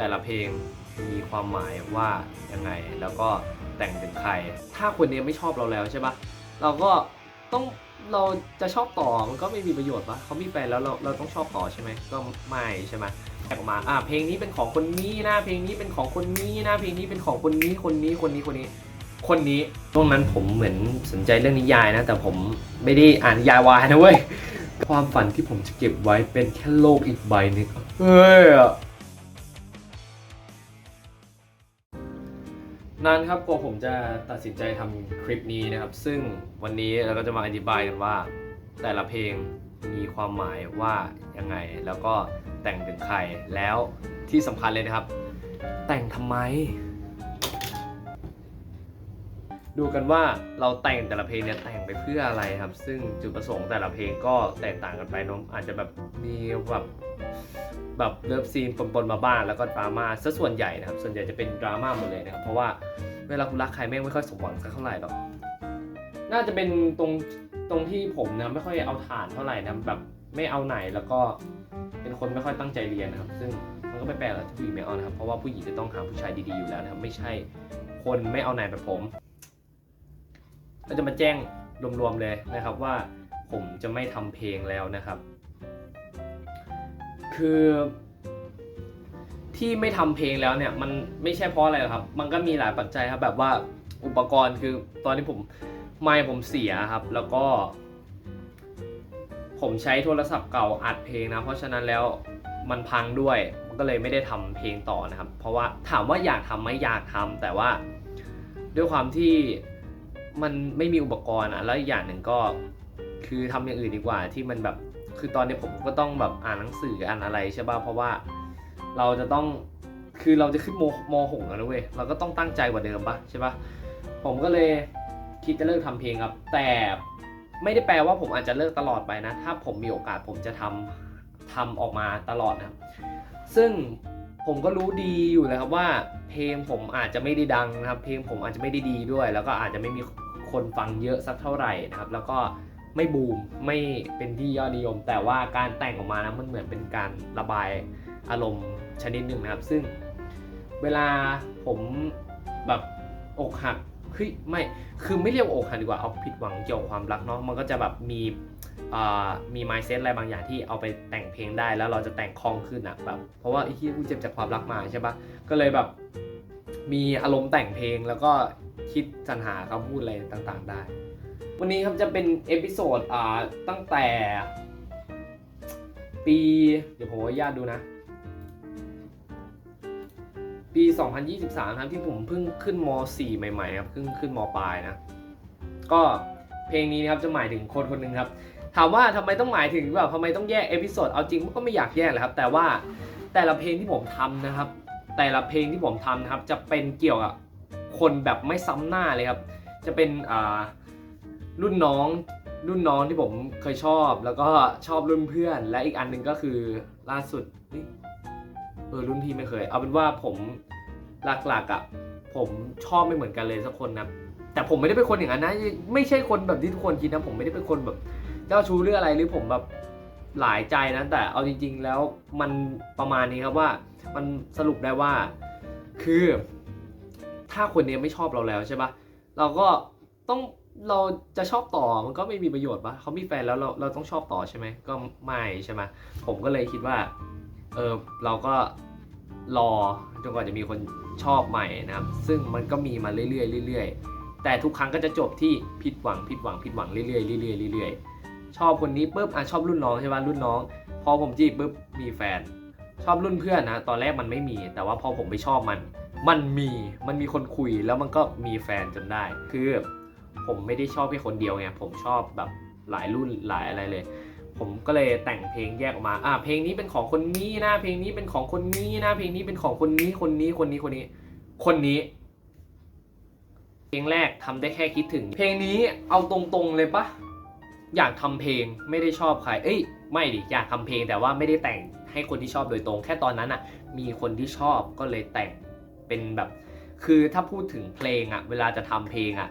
แต่ละเพลงมีความหมายว่ายังไง แล้วก็แต่งถึงใคร ถ้าคนนี้ไม่ชอบเราแล้วใช่ปะเราก็ต้องเราจะชอบต่อมันก็ไม่มีประโยชน์ปะเขามีแฟนแล้วเราเราต้องชอบต่อใช่ไหมก็ไม่ใช่ไหมแยกออกมาอะเพลงนี้เป็นของคนนี้นะเพลงนี้เป็นของคนนี้นะเพลงนี้เป็นของคนนี้คนนี้คนนี้คนนี้ คนนี้ช่วงนั้นผมเหมือนสนใจเรื่องนิยายนะ แต่ผมไม่ได้อ่านนิยายวายนะเว้ยความฝันที่ผมจะเก็บไว้เป็นแค่โลกอีกใบหนึงเฮ้ย นานครับกว่าผมจะตัดสินใจทำคลิปนี้นะครับ ซึ่งวันนี้เราก็จะมาอธิบายกันว่า แต่ละเพลงมีความหมายว่ายังไง แล้วก็แต่งถึงใครแล้วที่สำคัญเลยนะครับ แต่งทำไม ดูกันว่าเราแต่งแต่ละเพลงเนี่ยแต่งไปเพื่ออะไรครับ ซึ่งจุดประสงค์แต่ละเพลงก็แตกต่างกันไปเนอะอาจจะแบบมีแบบ แบบเลิฟซีนปนๆมาบ้างแล้วก็ดราม่าซะส่วนใหญ่นะครับ ส่วนใหญ่จะเป็นดราม่าหมดเลยนะครับ เพราะว่าเวลาคุณรักใครแม่งไม่ค่อยสมหวังสักเท่าไหร่หรอก น่าจะเป็นตรงตรงที่ผมนะไม่ค่อยเอาฐานเท่าไหร่นะแบบไม่เอาไหนแล้วก็เป็นคนไม่ค่อยตั้งใจเรียนนะครับ ซึ่งมันก็ไม่แปลกหรอกที่ผู้หญิงไม่เอานะครับ เพราะว่าผู้หญิงจะต้องหาผู้ชายดีๆอยู่แล้วนะครับ ไม่ใช่คนไม่เอาไหนแบบผม ก็จะมาแจ้งรวมๆเลยนะครับว่าผมจะไม่ทำเพลงแล้วนะครับ คือที่ไม่ทำเพลงแล้วเนี่ยมันไม่ใช่เพราะอะไรหรอกครับ มันก็มีหลายปัจจัยครับแบบว่าอุปกรณ์คือตอนนี้ผมไมค์ผมเสียครับ แล้วก็ ผมใช้โทรศัพท์เก่าอัดเพลงนะ เพราะฉะนั้นแล้วมันพังด้วยมันก็เลยไม่ได้ทำเพลงต่อนะครับ เพราะว่าถามว่าอยากทำไหมอยากทำแต่ว่าด้วยความที่มันไม่มีอุปกรณ์อะแล้วอีกอย่างหนึ่งก็คือทำอย่างอื่นดีกว่าที่มันแบบ คือตอนนี้ผมก็ต้องแบบอ่านหนังสืออ่านอะไรใช่ป่ะเพราะว่าเราจะต้องคือเราจะขึ้นมมหกแล้วนะเว้ยเราก็ต้องตั้งใจกว่าเดิมปะใช่ปะผมก็เลยคิดจะเลิกทำเพลงครับ แต่ไม่ได้แปลว่าผมอาจจะเลิกตลอดไปนะ ถ้าผมมีโอกาสผมจะทำทำออกมาตลอดนะซึ่งผมก็รู้ดีอยู่แล้วครับว่า เพลงผมอาจจะไม่ได้ดังนะครับ เพลงผมอาจจะไม่ได้ดีด้วย แล้วก็อาจจะไม่มีคนฟังเยอะสักเท่าไหร่นะครับ แล้วก็ ไม่บูมไม่เป็นที่ยอดนิยม แต่ว่าการแต่งออกมานะมันเหมือนเป็นการระบายอารมณ์ชนิดหนึ่งนะครับ ซึ่งเวลาผมแบบอกหักเฮ้ยไม่คือไม่เรียกอกหักดีกว่าเอาผิดหวังเกี่ยวกับความรักเนาะมันก็จะแบบมีอ่ามี mindset อะไรบางอย่างที่เอาไปแต่งเพลงได้แล้วเราจะแต่งคล่องขึ้นอะแบบเพราะว่าไอ้ที่กูเจ็บจากความรักมาใช่ปะก็เลยแบบมีอารมณ์แต่งเพลงแล้วก็คิดสรรหาคำพูดอะไรต่างๆได้ วันนี้ครับจะเป็นเอพิโซดอ่าตั้งแต่ ปี เดี๋ยวผมขออนุญาตดูนะ ปี 2023ครับที่ผมเพิ่งขึ้นม .4 ใหม่ๆครับเพิ่งขึ้นมปลายนะ ก็เพลงนี้นะครับจะหมายถึงคนคนหนึ่งครับ ถามว่าทำไมต้องหมายถึงแบบทำไมต้องแยกเอพิโซดเอาจริงมันก็ไม่อยากแยกแหละครับ แต่ว่าแต่ละเพลงที่ผมทำนะครับ แต่ละเพลงที่ผมทำนะครับจะเป็นเกี่ยวกับคนแบบไม่ซ้ำหน้าเลยครับ จะเป็นอ่า รุ่นน้องรุ่นน้องที่ผมเคยชอบ แล้วก็ชอบรุ่นเพื่อน และอีกอันหนึ่งก็คือล่าสุดเฮ้ยเออรุ่นพี่ไม่เคย เอาเป็นว่าผมหลักๆอะผมชอบไม่เหมือนกันเลยสักคนนะแต่ผมไม่ได้เป็นคนอย่างนั้นนะไม่ใช่คนแบบที่ทุกคนคิดนะผมไม่ได้เป็นคนแบบเจ้าชู้เรื่องอะไรหรือผมแบบหลายใจนะ แต่เอาจริง ๆ แล้วมันประมาณนี้ครับว่า มันสรุปได้ว่า คือ ถ้าคนนี้ไม่ชอบเราแล้วใช่ปะเราก็ต้อง เราจะชอบต่อมันก็ไม่มีประโยชน์ปะเขามีแฟนแล้วเราเราต้องชอบต่อใช่ไหมก็ไม่ใช่ไหมผมก็เลยคิดว่าเออเราก็รอจนกว่าจะมีคนชอบใหม่นะครับ ซึ่งมันก็มีมาเรื่อยๆเรื่อยๆ แต่ทุกครั้งก็จะจบที่ผิดหวังผิดหวังผิดหวังเรื่อยๆเรื่อยๆเรื่อยๆชอบคนนี้ปุ๊บอะชอบรุ่นน้องใช่ป่ะรุ่นน้อง พอผมจีบปุ๊บมีแฟน ชอบรุ่นเพื่อนนะตอนแรกมันไม่มี แต่ว่าพอผมไปชอบมัน มันมีมันมีคนคุยแล้วมันก็มีแฟนจนได้คือ ผมไม่ได้ชอบแค่คนเดียวไงผมชอบแบบหลายรุ่นหลายอะไรเลย ผมก็เลยแต่งเพลงแยกออกมาอะเพลงนี้เป็นของคนนี้นะ เพลงนี้เป็นของคนนี้นะ เพลงนี้เป็นของคนนี้คนนี้คนนี้คนนี้ คนนี้ เพลงแรกทำได้แค่คิดถึง เพลงนี้เอาตรงๆเลยปะอยากทำเพลงไม่ได้ชอบใคร เอ้ย ไม่ดิอยากทำเพลงแต่ว่าไม่ได้แต่งให้คนที่ชอบโดยตรง แค่ตอนนั้นอะมีคนที่ชอบก็เลยแต่งเป็นแบบ คือถ้าพูดถึงเพลงอะเวลาจะทำเพลงอะ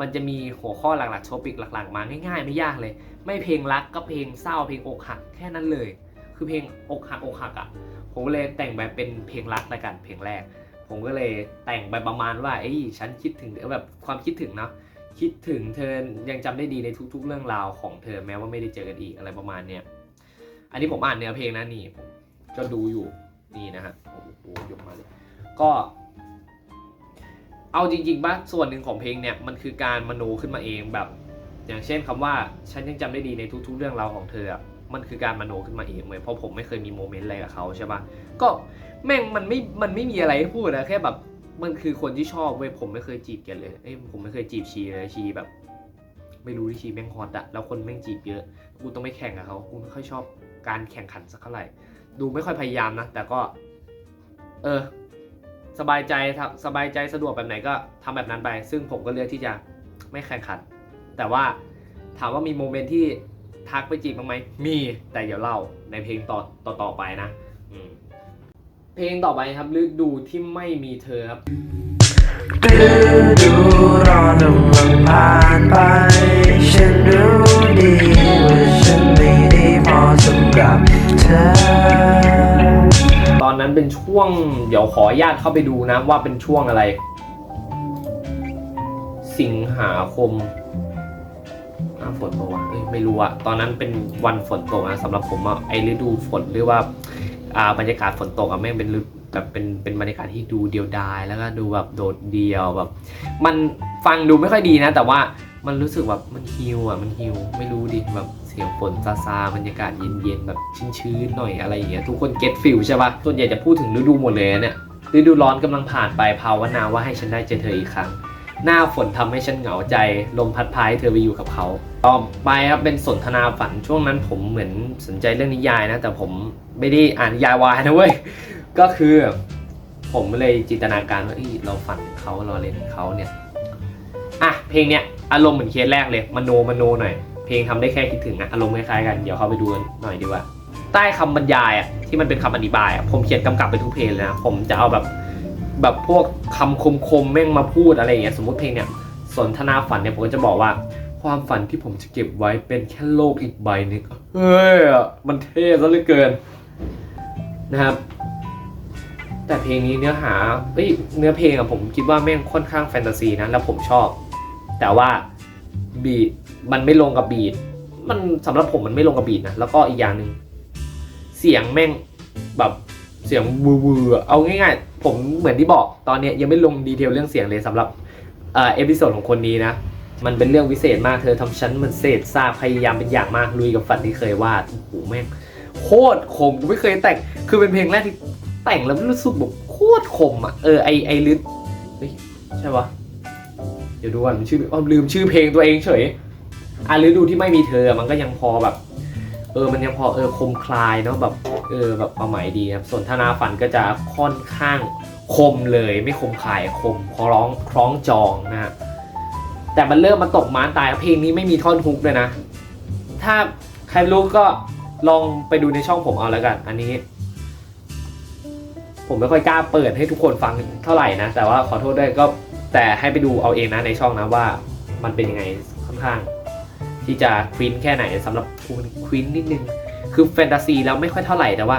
มันจะมีหัวข้อหลักๆโชปิกหลักๆ มาง่ายๆ ไม่ยากเลย ไม่เพลงรักก็เพลงเศร้าเพลงอกหักแค่นั้นเลย คือเพลงอกหักอกหักอะผมก็เลยแต่งแบบเป็นเพลงรักละกันเพลงแรก ผมก็เลยแต่งไปประมาณว่าเอ้ยฉันคิดถึงเธอแบบความคิดถึงเนาะคิดถึงเธอยังจำได้ดีในทุก ๆ เรื่องราวของเธอแม้ว่าไม่ได้เจอกันอีกอะไรประมาณเนี้ยอันนี้ผมอ่านเนื้อเพลงนะนี่ผมก็ดูอยู่นี่นะฮะโอ้โหยกมาเลยก็ เอาจริงๆป่ะส่วนหนึ่งของเพลงเนี่ยมันคือการมโนขึ้นมาเองแบบ อย่างเช่นคำว่าฉันยังจำได้ดีในทุก ๆ เรื่องราวของเธออะมันคือการมโนขึ้นมาเองเลยเพราะผมไม่เคยมีโมเมนต์อะไรกับเขาใช่ปะก็แม่งมันไม่มันไม่มีอะไรให้พูดนะแค่แบบมันคือคนที่ชอบเว้ยผมไม่เคยจีบกันเลยเอ้ยผมไม่เคยจีบชีเลยชีแบบ ไม่รู้ที่ชีแม่งฮอตอะแล้วคนแม่งจีบเยอะกูต้องไม่แข่งกับเขากูไม่ค่อยชอบการแข่งขันสักเท่าไหร่ ดูไม่ค่อยพยายามนะแต่ก็ เออ สบายใจสบายใจสะดวกแบบไหนก็ทำแบบนั้นไป ซึ่งผมก็เลือกที่จะไม่แข่งขัน แต่ว่าถามว่ามีโมเมนต์ที่ทักไปจีบบ้างไหมมีแต่เดี๋ยวเล่าในเพลงต่อต่อตอไปนะเพลงต่อไปครับฤดูที่ไม่มีเธอครับฤดูร้อนกำลังผ่านไป เป็นช่วง เดี๋ยวขออนุญาตเข้าไปดูนะว่าเป็นช่วงอะไร สิงหาคมหน้าฝนปะวะเอ้ยไม่รู้อะตอนนั้นเป็นวันฝนตกนะสำหรับผมอะไอฤดูฝนหรือว่าอ่าบรรยากาศฝนตกอะแม่งเป็นแบบเป็นเป็นบรรยากาศที่ดูเดียวดาย แล้วก็ดูแบบโดดเดียวแบบ มันฟังดูไม่ค่อยดีนะ แต่ว่ามันรู้สึกแบบมันฮิวอะมันฮิวไม่รู้ดิแบบ เสียงฝนซาซาบรรยากาศเย็นๆแบบชื้นๆหน่อยอะไรอย่างเงี้ยทุกคนเก็ตฟิลใช่ปะส่วนใหญ่จะพูดถึงฤดูหมดเลยเนี่ยฤดูร้อนกำลังผ่านไปภาวนาว่าให้ฉันได้เจอเธออีกครั้ง หน้าฝนทำให้ฉันเหงาใจ ลมพัดพาให้เธอไปอยู่กับเขา ต่อไปครับเป็นสนทนาฝันช่วงนั้นผมเหมือนสนใจเรื่องนิยายนะ แต่ผมไม่ได้อ่านนิยายวายนะเว้ย ก็คือ ผมเลยจินตนาการว่าเอ้ยเราฝันเขาเราเล่นเขาเนี่ย อะเพลงเนี้ยอารมณ์เหมือนเคสแรกเลยมโนมโนหน่อย ลงทำได้แค่คิดถึงอะอารมณ์คล้ายๆกัน เดี๋ยวเข้าไปดูกันหน่อยดีกว่า ใต้คำบรรยายอะที่มันเป็นคำอธิบายผมเขียนกำกับไปทุกเพลงเลยนะ ผมจะเอาแบบแบบพวกคำคมๆแม่งมาพูดอะไรอย่างเงี้ย สมมติเพลงเนี่ยสนทนาฝันเนี่ยผมก็จะบอกว่า ความฝันที่ผมจะเก็บไว้เป็นแค่โลกอีกใบหนึงเฮ้ยมันเท่ซะเหลือเกินนะครับ แต่เพลงนี้เนื้อหาเอ้ยเนื้อเพลงอะผมคิดว่าแม่งค่อนข้างแฟนตาซีนะแล้วผมชอบ แต่ว่าบีท มันไม่ลงกับบีทมันสำหรับผมมันไม่ลงกับบีทนะแล้วก็อีกอย่างหนึ่งเสียงแม่งแบบเสียงวูวๆอเอาง่ายๆ ผมเหมือนที่บอกตอนเนี้ยยังไม่ลงดีเทลเรื่องเสียงเลยสำหรับเอ่อเอพิโซดของคนนี้นะ มันเป็นเรื่องวิเศษมากเธอทำฉันเหมันเศษซากพยายามเป็นอย่างมากลุยกับฝันที่เคยวาดโอ้โหแม่งโคตรคมกูไม่เคยแต่งคือเป็นเพลงแรกที่แต่งแล้วรู้สึกแบบโคตรคมอะเออไอไอลึกเฮ้ยใช่ปะเดี๋ยวดูก่อนมันชื่ออ๋อลืมชื่อเพลงตัวเองเฉย อะฤดูที่ไม่มีเธอมันก็ยังพอแบบ เออมันยังพอเออคมคลายเนาะแบบเออแบบความหมายดีครับส่วนธนาฝันก็จะค่อนข้างคมเลยไม่คมคายคมคล้องคล้องจองนะฮะแต่มันเริ่มมาตกม้านตายเพลงนี้ไม่มีท่อนฮุกเลยนะ ถ้าใครรู้ก็ลองไปดูในช่องผมเอาแล้วกัน อันนี้ ผมไม่ค่อยกล้าเปิดให้ทุกคนฟังเท่าไหร่นะ แต่ว่าขอโทษด้วยก็แต่ให้ไปดูเอาเองนะในช่องนะว่ามันเป็นยังไงค่อนข้าง ที่จะควินแค่ไหนสำหรับคุณควินนิดนึง คือแฟนตาซีแล้วไม่ค่อยเท่าไหร่แต่ว่า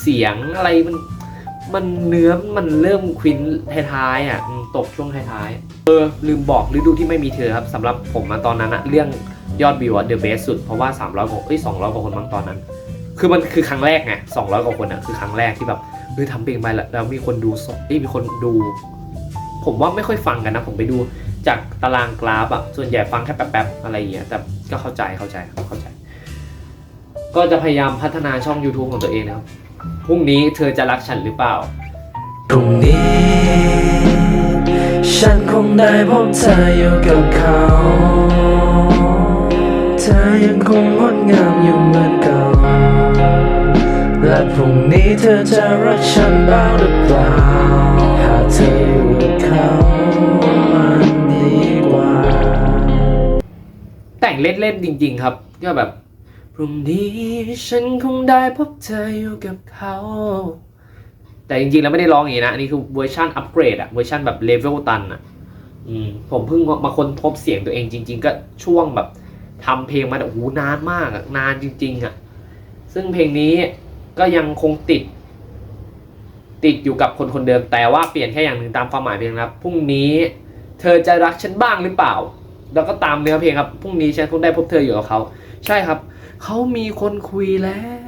เสียงอะไรมันมันเนื้อมันเริ่มควินท้ายๆอะตกช่วงท้ายๆเออลืมบอกฤดูที่ไม่มีเธอครับสำหรับผมมาตอนนั้นอะเรื่องยอดวิวอะเดอะเบสสุดเพราะว่า 300กว่าเอ้ย200กว่าคนมั้งตอนนั้น คือมันคือครั้งแรกไง200กว่าคนอะคือครั้งแรกที่แบบเฮ้ยทำเพลงไปแล้วมีคนดูสดเอ้ยมีคนดู ผมว่าไม่ค่อยฟังกันนะ ผมไปดูจากตารางกราฟอะส่วนใหญ่ฟังแค่แป๊บๆอะไรอย่างเงี้ยแต่ ก็เข้าใจเข้าใจเข้าใจ ก็จะพยายามพัฒนาช่อง YouTube ของตัวเองนะครับพรุ่งนี้เธอจะรักฉันหรือเปล่าพรุ่งนี้ ฉันคงได้พบเธออยู่กับเขา เธอยังคงงดงามอยู่เหมือนเก่า และพรุ่งนี้เธอจะรักฉันบ้างหรือเปล่า หากเธออยู่กับเขามัน แต่งเล่นๆจริง ๆ ครับ ก็แบบพรุ่งนี้ฉันคงได้พบเธออยู่กับเขา แต่จริงๆแล้วไม่ได้ร้องอย่างนี้นะ อันนี้คือเวอร์ชันอัปเกรดอะเวอร์ชันแบบเลเวลตันอะอืมผมเพิ่งมาค้นพบเสียงตัวเองจริง ๆ ก็ช่วงแบบทำเพลงมาแต่โอ้โหนานมากอะนานจริง ๆอะซึ่งเพลงนี้ก็ยังคงติด ติดอยู่กับคนคนเดิมแต่ว่าเปลี่ยนแค่อย่างหนึ่งตามความหมายเพลงนะครับพรุ่งนี้ เธอจะรักฉันบ้างหรือเปล่า แล้วก็ตามเนื้อเพลงครับพรุ่งนี้ฉันคงได้พบเธออยู่กับเขา ใช่ครับ เขามีคนคุยแล้ว